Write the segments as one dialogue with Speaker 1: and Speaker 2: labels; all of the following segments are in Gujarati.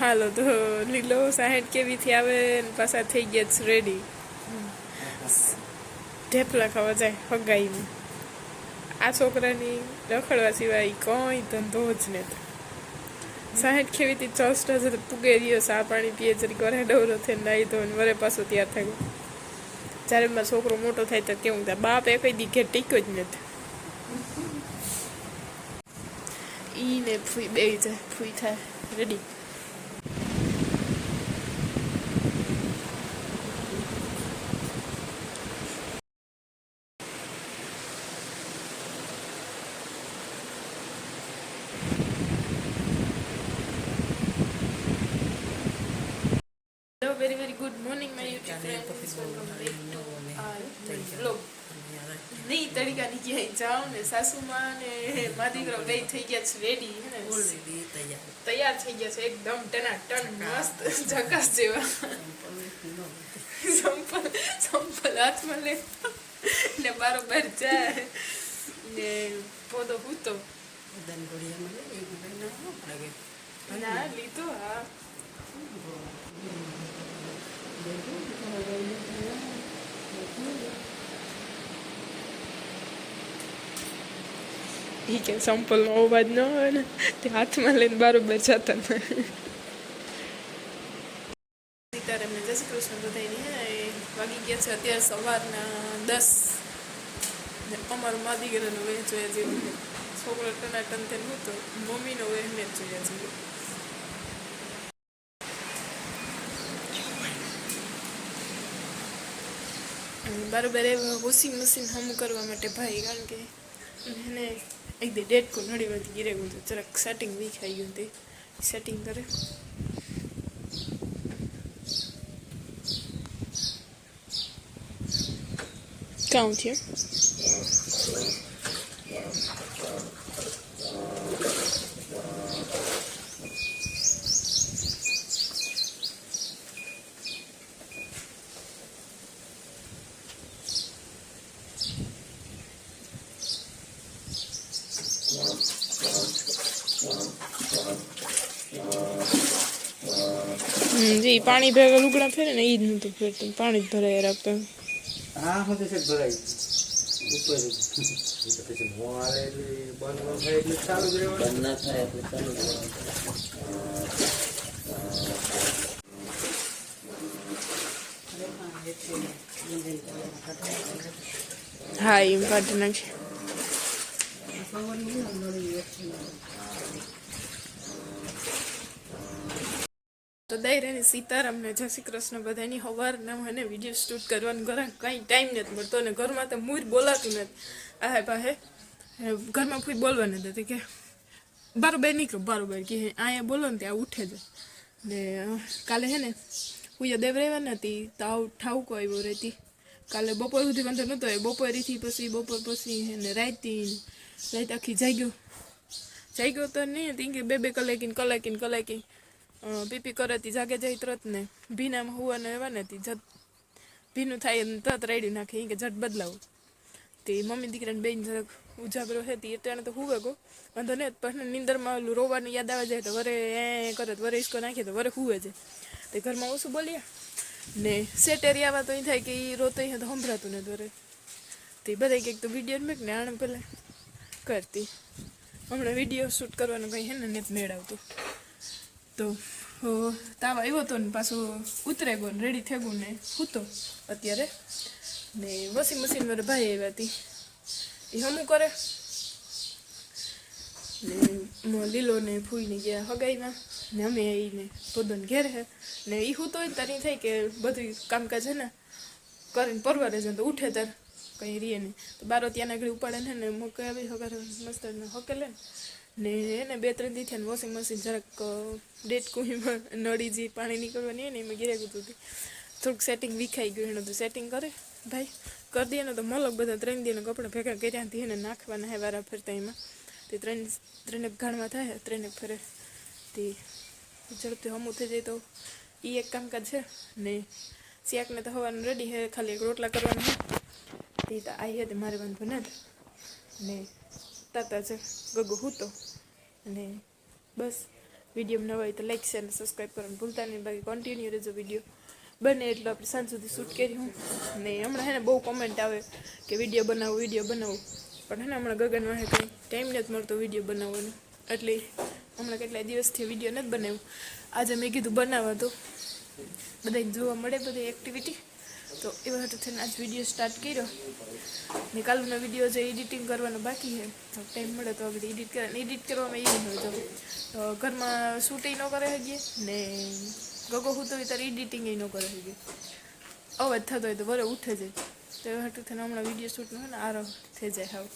Speaker 1: હાલો, તો લીલો સાહેઠ કેવીથી આવે ને પાછા થઈ ગયા છે રેડી ઢેફલા ખાવા જાય હગાઈમાં આ છોકરાની રખડવા સિવાય કંઈ ધંધો જ નથી. સાહેઠ કેવીથી ચસ્ટ હશે પૂગે રહ્યો, સા પાણી પીએ જરી ઘરે ડવરો થઈને નાહી ધોઈને વરે પાછો તૈયાર થયો. જ્યારે મારો છોકરો મોટો થાય તો કેવું થાય, બાપ એ કઈ દીઘે ટીક્યો જ નથી. ને ફૂઈ બે જાય, ફૂઈ થાય ready hello very very good morning my YouTube friends welcome back to our vlog નહીં તરીકાની ક્યાંય જાઉં ને સાસુમાં ને મા દીકરો થઈ ગયા છે રેડી તૈયાર થઈ ગયા છે એકદમ ટના ટન મસ્ત જેવા સંપલ સંપલ હાથમાં લે ને બારોબાર જાય ને પોતો હૂતો ના લીધો હા ઈ કે સંપલનો અવાજ ન હોય ને, તે હાથમાં લઈને બારોબાર જતા ને સીતારામને જય શ્રી કૃષ્ણ બધાની એ વાગી ગયા છે અત્યારે સવારના દસ. ને અમારું મા દીકરાનો વેહ જોયા જેવું છોકરો ટનાટન થઈને હતો, મમ્મીનો વેહ મેં જોયા જેવું. બરાબર એ વોશિંગ મશીન હમ કરવા માટે ભાઈ, કારણ કે એને એક દી ડેટ કોઈ નડી વધી ગીરે ગયું જરાક સેટિંગ વીક આવી ગયું હતી. સેટિંગ કરે. કાઉન્ટ થયું? જે પાણી ભેગા લુગડા ફેરે ને એ જ નહોતું ફેરતું પાણી જ ભરાય રાખતા.
Speaker 2: હા હું તો છે ભરાય ઉપર પછી મોં આવે એટલે બંધ ન થાય એટલે ચાલુ જ. રહેવાનું
Speaker 3: બંધ ના થાય એટલે ચાલુ જ રહેવાનું.
Speaker 1: હા એમ કાઢી નાખે તો દૈરાની સીતારામને જય શ્રી કૃષ્ણ બધાની હવારના મને વીડિયો શૂટ કરવાનું ઘરે કંઈ ટાઈમ નથી મળતો અને ઘરમાં તો મૂર બોલાતું નથી. આહે પાસે ઘરમાં કોઈ બોલવા નથી હતી કે બરાબર નીકળો બરાબર કે અહીંયા બોલો ને ત્યાં ઉઠે છે. ને કાલે હે ને પૂજા દેવ રહેવા હતી તાવ ઠાવકો આવ્યો રહેતી. કાલે બપોર સુધી વાંધો નહોતો એ બપોરેથી પછી, બપોર પછી ને રાતથી રાત આખી જાગ્યો. જાગ્યો તો નહીં હતી કે બે બે કલાકીને કલાકીને કલાકી પીપી કરે તી, જાગે જાય તરત ને ભીનામાં હુવાને એવા નથી જત ભીનું થાય ને તરત રેડી નાખે કે જટ બદલાવું. તે મમ્મી દીકરાને બેન ઉજાગરો હે તી એટલે તો હુવે ગો, વાંધો નહીં પણ નિંદરમાં ઓલું રોવાનું યાદ આવે જાય તો વરે એ કરે તો વરે ઇસકો નાખીએ તો વરે હુવે છે તે ઘરમાં ઓછું બોલ્યા. ને સેટેરી આવા તો એ થાય કે એ રોતો અહીંયા તો સંભળાતું ને વરે. તે બધા કંઈક તો વીડિયો મેક ને આણે પેલા કરતી. હમણાં વીડિયો શૂટ કરવાનું કંઈ હે ને નથી મેળવતું. તો તાવ આવ્યો હતો ને, પાછો ઉતરે ગયો ને રેડી થઈ ગયું ને, સૂતો અત્યારે. ને વોશિંગ મશીન મારે ભાઈ આવ્યા હતી. એ હમું કરે. ને લીલો ને ફૂઈને ગયા હગાઈમાં ને અમે આવીને પોદન ઘેર હે. ને એ હું તો તારી થાય કે બધું કામકાજ હે ને, કરીને પરવારે છે તો ઉઠે તાર. કંઈ રીએ નહીં. તો બારો ત્યાં આગળ ઉપાડે ને મૂકે આવી હગાર, મસ્ત હકેલે ને. ને એને બે, ત્રણ દી થયા વોશિંગ મશીન જરાક ડેટ કુહીમાં નળી જે પાણી નીકળવાની હોય ને એમાં ગીરે ગયું હતું. થોડુંક સેટિંગ વિખાઈ ગયું, એનું તો સેટિંગ કરે. ભાઈ, કરી દે ને તો મલક બધા ત્રણ દીને કપડાં ભેગા કર્યાથી એને નાખવાના હે વારા ફરતા એમાં. તે ત્રણ, ત્રણેક ઘાણમાં થાય ત્રણેક ફરે. તે ઝડપથી હમું થઈ જાય તો એ એક કામકાજ છે. ને શિયાકને તો હવાનું રેડી છે ખાલી એક રોટલા કરવાના તે તો આવી હતી મારે વાંધો નથી ને તાતા છે ગગો હૂતો. અને બસ વીડિયો નવા હોય તો લાઈક શેર અને સબસ્ક્રાઈબ કરવાનું ભૂલતા નહીં. બાકી કન્ટિન્યુ રહેજો વીડિયો બને એટલો આપણે સાંજ સુધી શૂટ કરી હું. ને હમણાં હે ને બહુ કોમેન્ટ આવે કે વીડિયો બનાવો વીડિયો બનાવો. પણ હે ને હમણાં ગગન વાહે કંઈ ટાઈમ નથી મળતો વીડિયો બનાવવાનો. એટલે હમણાં કેટલાય દિવસથી વીડિયો નથી બનાવ્યું. આજે મેં કીધું બનાવવા તો બધાને જોવા મળે બધી એક્ટિવિટી તો એવા હાટુ થઈને આજ વીડિયો સ્ટાર્ટ કર્યો. ને કાલનો વીડિયો જે એડિટિંગ કરવાનો બાકી છે, તો ટાઈમ મળે તો આગળ એડિટ કરે એડિટ કરવામાં એવું હોય તો ઘરમાં શૂટિંગ ન કરે શકીએ ને ગગો હું તો ત્યારે એડિટિંગ ન કરે શકીએ અવાજ થતો હોય તો વરે ઉઠે જાય તો એવા હાટુ થઈને હમણાં વીડિયો શૂટનો હોય ને, આરો થઈ જાય હાવ.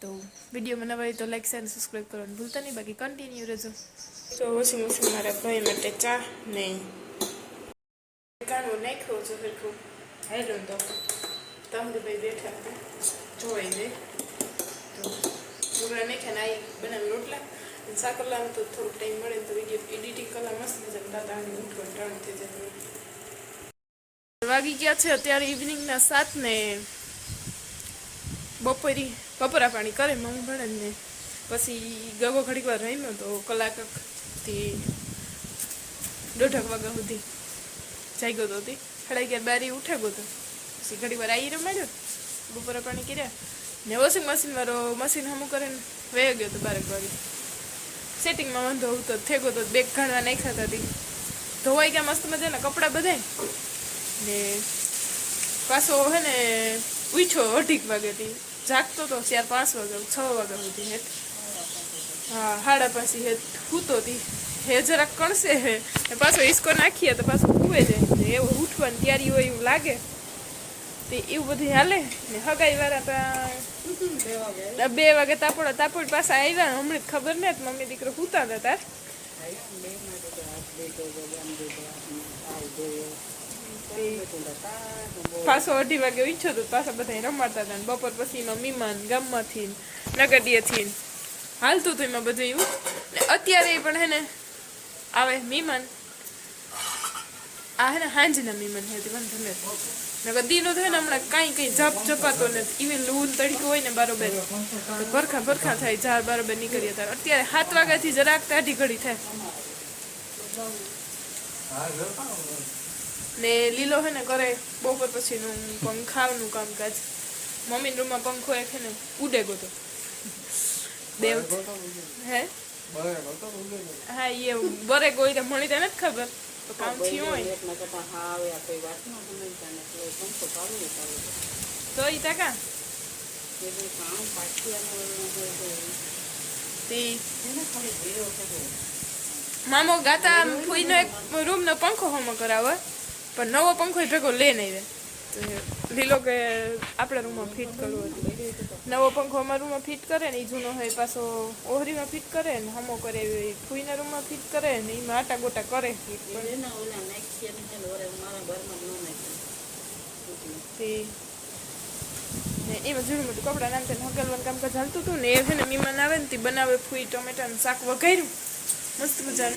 Speaker 1: તો વિડીયોમાં નવા હોય તો લાઈક શેર સબસ્ક્રાઈબ કરવાનું ભૂલતા નહીં, બાકી કન્ટિન્યુ રહેજો. તો ઓછી ઓછી મારા ભાઈ માટે ચા ને કાણું નાખ્યો છે સરખું. હાલ્યો ને તો. તમે ભાઈ બેઠા જોઈ દે તો ઢોકળા નાખ્યા ને આવી બનાવી રોટલા. સાકરલામાં તો થોડુંક ટાઈમ મળે તો વીડિયો એડિટિંગ કરવા મસ્ત મજા દાદા ઊંઘ ઉઠવાનું થઈ જાય. વાગી ગયા છે અત્યારે ઇવનિંગના સાત ને બપોરી બપોરા પાણી કરે મમ્મી ભણે ને. પછી ગગો ઘડીક વાર રમ્યો તો કલાકથી દોઢક વાગ્યા સુધી. જાગ્યો તો હતી સાડા અગિયાર બારી ઉઠે ગયો તો. પછી ઘડી વાર આવી રમાડ્યો બપોરા પાણી કર્યા. ને વોશિંગ મશીન વાળો મશીન હમું કરીને વહી ગયો તો બારેક વાગે. સેટિંગમાં વાંધો આવતો થેગો તો બેગ ઘણવા નાખ્યા હતી ધોવાઈ ગયા મસ્ત મજાના કપડાં બધાય. ને પાછો હે ને ઉછો અઢીક વાગેથી જાગતો તો ચાર પાંચ વાગે, છ વાગ્યા સુધી હેઠ. હા, હાડા પાછી હેઠ સૂતો હતી હે જરાક કણસે હે. પાછો હિસકો નાખીએ તો પાછો કૂવે જાય. એવું ઉઠવાની તૈયારી હોય એવું લાગે. તે એવું બધું હાલે. ને હગાઈ વાળા તો બે વાગે તાપોડા તાપોડ પાછા આવ્યા હમણાં ખબર ને મમ્મી દીકરો સૂતા હતા. તાર પાછો અઢી વાગે ઈચ્છો તો પાછા બધા રમાડતા હતા બપોર પછી એમાં મીમાન ગામમાંથી નગડીએથી હાલતું હતું એમાં બધું એવું. ને અત્યારે પણ હે ને આવે મીમાન. આ હે ને હાંજના મીમાન હતી વાંધો નથી નકર દીનો થાય ને હમણાં કાંઈ કંઈ જપ જપાતો નથી. ઇવન લૂન તડકો હોય ને બરોબર. ભરખા ભરખા થાય ઝાડ બરોબર નીકળી હતા અત્યારે સાત વાગ્યાથી જરાક તાઢી ઘડી થાય. ને લીલો હે ને કરે બપોર પછીનું પંખાનું કામકાજ. મમ્મીના રૂમમાં પંખો એક હે ને ઉડે ગોતો દેવ હે? હા એ બરે ગોઈ મળી તને નથી ખબર. તો કામ થયું હોય તો ઈ તે મામો ગાતા ફૂઈનો એક રૂમનો પંખો હોમો કરાવે, પણ નવો પંખો ભેગો લે નહીં રે. લીલો કે આપણા રૂમમાં ફિટ કરવું હતું નવો પંખો અમારા રૂમમાં ફિટ કરે ને એ જૂનો હોય પાછો ઓહરીમાં ફિટ કરે ને હમો કરે એ ફૂઈના રૂમમાં ફિટ કરે ને એમાં આટા ગોટા કરે. ને એમાં જૂનું મોટું કપડા નામ તેને હગલવાનું કામકાજ હાલતું હતું ને એ છે ને મહેમાન આવે ને તે બનાવે ફૂઈ ટમેટાનું શાક વઘાર્યું. મસ્ત મજા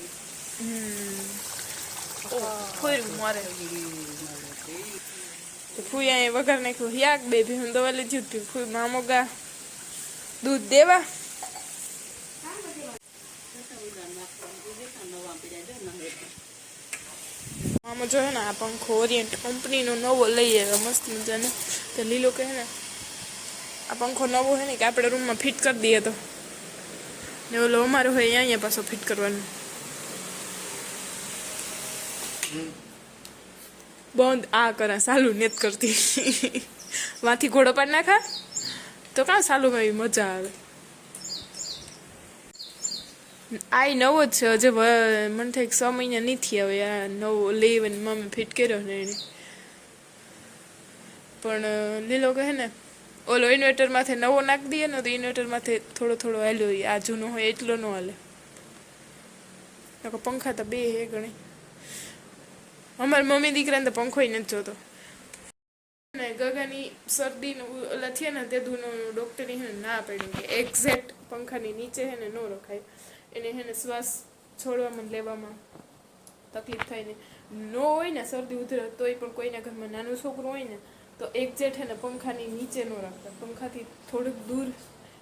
Speaker 1: હમ. ફોર્યું મારે. તો અહીંયા વઘાર નાખ્યું યાક બે ભીમ દવા લીધી હતી ફૂઈ મામોગા દૂધ દેવા. મામો જો હે ને, આ પંખો ઓરિયન્ટ કંપનીનો નવો લઈ આવ્યો, મસ્ત મજાને. તો લીલો કહે ને, આ પંખો નવો હે ને, કે આપણે રૂમમાં ફિટ કરી દઈએ તો. ને ઓલો અમારો હોય અહીંયા પાછો ફિટ કરવાનો. બંધ આ કરા સાલું નેત કરતી. માંથી ઘોડો પાડ નાખા? તો કાં સાલું એવી મજા આવે? આ નવો જ છે, હજે મને થાય સો મહિના નથી હવે આ નવો લેવ અને મમ્મી ફિટ કર્યો ને એને. પણ લીલો કહે ને, ઓલો ઇન્વર્ટર માથે નવો નાખી દઈએ ને, તો ઇન્વર્ટર માથે થોડો થોડો હાલ્યો. આ જૂનો હોય એટલો ન હાલે. પંખા તો બે હે ગણી. અમારી મમ્મી દીકરાને તો પંખો નથી જોતો. ને ગગાની શરદી ઓલા ને તે દૂનો ડોક્ટરે હે ના પાડી કે એક્ઝેક્ટ પંખાની નીચે હે ને ન રખાય. એને હે ને શ્વાસ છોડવામાં લેવામાં તકલીફ થાય ને. નો હોય ને શરદી ઉધરે તોય પણ કોઈના ઘરમાં નાનું છોકરું હોય ને, તો એક્ઝેક્ટ હે ને પંખાની નીચે ન રાખતા. પંખાથી થોડુંક દૂર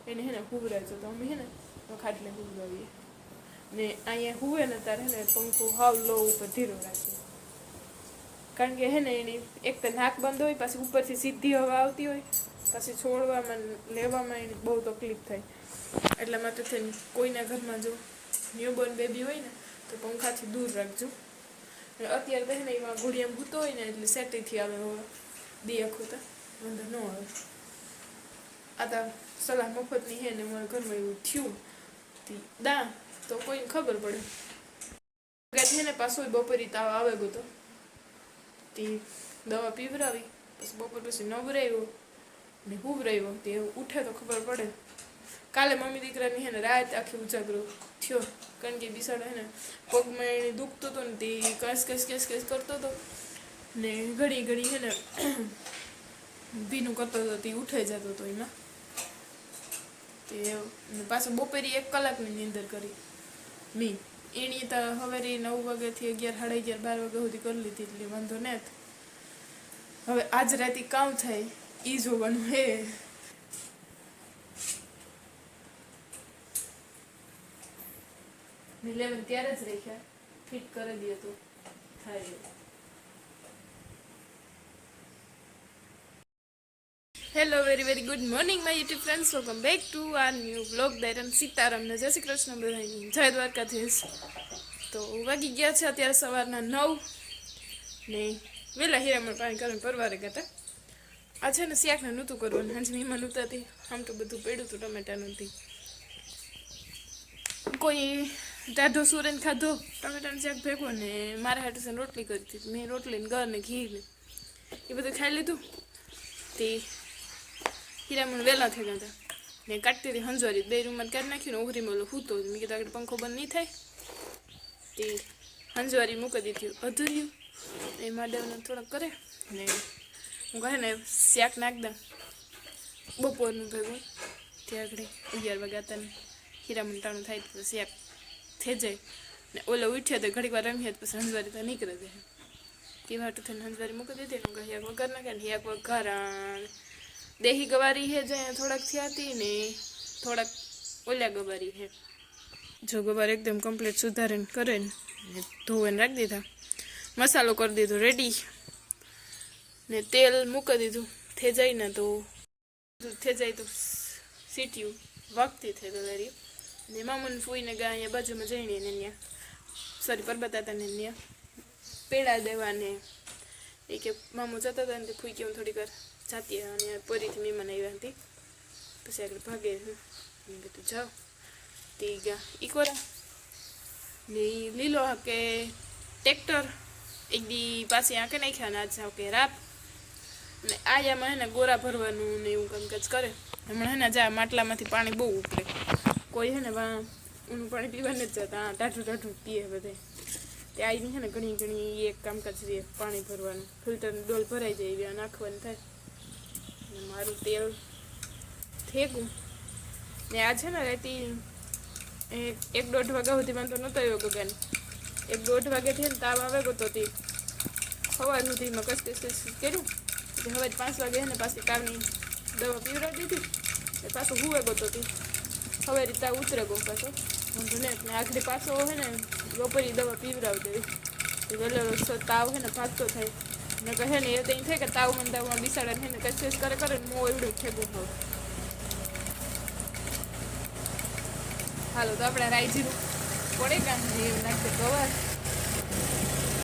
Speaker 1: એને હે ને હુવરાય. છે તો અમે હે ને ખાટલે હુવરાવીએ. ને અહીંયા હુવે ને તારે ને પંખો હાવ લો ઉપર ધીરો રાખીએ કારણ કે હે ને એની એક તો નાક બંધ હોય, પાછી ઉપરથી સીધી હવા આવતી હોય, પછી છોડવામાં લેવામાં એની બહુ તકલીફ થાય. એટલા માટે થઈને કોઈના ઘરમાં જો ન્યૂબોર્ન બેબી હોય ને, તો પંખાથી દૂર રાખજો. અત્યારે તો હે ને એમાં ઘોડિયામ ભૂતો હોય ને, એટલે સેટીથી આવે હવે. આખું તો વાંધો ન આવે. આ તો સલાહ મફતની હે ને મારા ઘરમાં એવું થયું. દા, તો કોઈને ખબર પડે. છે ને પાછો બપોરી તાવ આવે ગયો તો. તે દવા પીવરાવી પછી બપોર પછી નવરાવ્યો ને હુવરાવ્યો તે ઉઠે તો ખબર પડે કાલે મમ્મી દીકરાની હે ને રાત આખી ઉજાગરો થયો કારણ કે બિસાડો હે ને પગમાં એને દુખતો હતો ને તે કસ કસ કસ કસ કરતો હતો ને ઘડી ઘડી હે ને ભીનું કરતો હતો તે ઉઠાઈ જતો હતો એમાં તે પાછો બપોરે એક કલાકની નીંદર કરી મી એની તો હવે નવ વાગ્યાથી અગિયાર, સાડા અગિયાર, બાર વાગ્યા સુધી કરી લીધી એટલે વાંધો ને હવે આજ રાતે કામ થાય એ જોવાનું હે. ઇલેવન ત્યારે જ રાખ્યા, ફિટ કરી દે તો થાય hello very very good morning my YouTube friends welcome back to our new blog દૈરન સીતારામને જય શ્રી કૃષ્ણ બધાની જય દ્વારકાધીશ. તો વાગી ગયા છે અત્યારે સવારના નવ ને વહેલા હીરામણ પાણી કરીને પરવારે ગયા આ છે ને શાકને નહોતું કરવાનું. હાંજ મહેમાન નહોતાથી આમ તો બધું પડ્યું હતું, ટમેટાનું કોઈ ટાઢો સુરેન ખાધો, ટમેટાનું શાક ભેગો ને મારા હાટુ રોટલી કરી હતી. મેં રોટલી ને ગર ને ઘી ને એ બધું ખાઈ લીધું. તે હીરામણ વહેલા થઈ ગયા હતા. ને કાઢતી હતી હંજવારી. બે રૂમમાં કાઢી નાખ્યું ને ઓહરીમાં ઓલો હૂતો મેં કીધું આગળ પંખો બંધ નહીં થાય. તે હંજવારી મૂકી દીધી. અધૂર્યું. એ માડવને થોડાક કરે. ને હું કહે ને, શાક નાખ દઉં બપોરનું ભેગું. ત્યાં આગળ અગિયાર વાગ્યા ને હીરામણ ટાણું થાય તો શાક થઈ જાય. ને ઓલો ઉઠ્યો તો ઘડીક વાર રમ્યા તો પછી હંજવારી તો નીકળે જાય તે વાટું થઈને હંજવારી મૂકી દીધી હું કહે વગર નાખે ને એક વઘારા દેહી ગવારી હે જ્યાં થોડાક થયા ને થોડાક ઓલા ગવારી હે. જો ગવાર એકદમ કમ્પ્લીટ સુધારીને કરે ને ધોવાને રાખી દીધા. મસાલો કરી દીધો રેડી ને તેલ મૂકી દીધું થઈ જાય ને તો થઈ જાય તો સીટ્યું વાગતી થઈ તો ને મામુને ફૂઈને ગયા અહીંયા બાજુમાં જઈને ને ત્યાં સોરી પરબતા હતા ને ત્યાં પેડા દેવાને. એ કે મામુ જતા હતા ને તે ફૂઈ કે થોડીક વાર. જાતી અને પરીથી મહેમાન આવ્યા હતી. પછી આગળ ભાગે મેં કીધું, જાઓ. તે ગયા. ઈ કોરા? ને એ લીલો કે ટ્રેક્ટર એક દી પાસે આંકે નાખ્યા ને આજ જાવ કે રાત. ને આયામાં હેને ગોરા ભરવાનું ને એવું કામકાજ કરે. હમણાં હે ને જા માટલામાંથી પાણી બહુ ઉપડે. કોઈ હે ને વા ઊનું પાણી પીવા નથી જતા. ટાઢું ટાઢું પીએ બધે. તે આવીને છે ને ઘણી ઘણી એક કામકાજ રહે, પાણી ભરવાનું. ફિલ્ટરની ડોલ ભરાઈ જાય નાખવાનું થાય. મારું તેલ થેગું. ને આ છે ને રહેતી એક દોઢ વાગ્યા સુધીમાં તો નહોતો આવ્યો ગગન. એક દોઢ વાગ્યાથી ને તાવ આવે ગયો હતી સવાર સુધી મેં કસ કર્યું. એટલે હવે પાંચ વાગે ને પાછી તાવની દવા પીવડાવી દીધી. એ પાછું હુવે ગયો હતી હવે રીતે ઉતરે ગયો પાછો. વાંધો નહીં, એટલે આખરી પાછો હોય ને બપોરી દવા પીવડાવી દેવી. વહેલો તાવ હોય ને ભાગતો થાય. ને કહે ને એ તો થાય કે તાવ મંદાવમાં બિસાડે ને કચ કરે કરે ને મો એવડું થેગું હોય. હાલો તો આપણે રાઈ જીરું પડે કાં એવું નાખીએ ગવાર